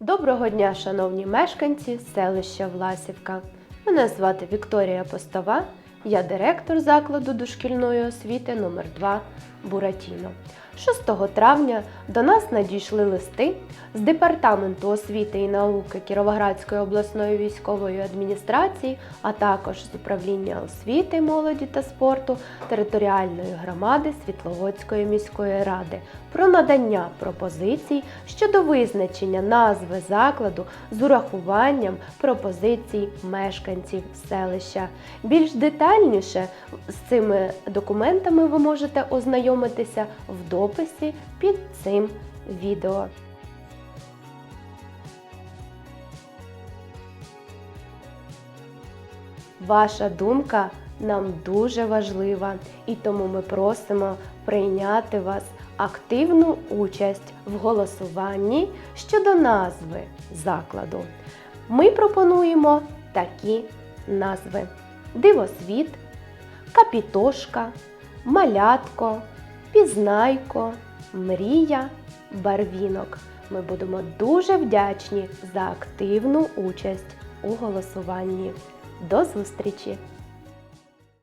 Доброго дня, шановні мешканці селища Власівка. Мене звати Вікторія Постова, я директор закладу дошкільної освіти номер 2 Буратіно. 6 травня до нас надійшли листи з Департаменту освіти і науки Кіровоградської обласної військової адміністрації, а також з управління освіти, молоді та спорту територіальної громади Світловодської міської ради про надання пропозицій щодо визначення назви закладу з урахуванням пропозицій мешканців селища. Більш детальніше з цими документами ви можете ознайомитися в дописі під цим відео. Ваша думка нам дуже важлива, і тому ми просимо прийняти вас активну участь в голосуванні щодо назви закладу. Ми пропонуємо такі назви: Дивосвіт, Капітошка, Малятко, Пізнайко, Мрія, Барвінок. Ми будемо дуже вдячні за активну участь у голосуванні. До зустрічі!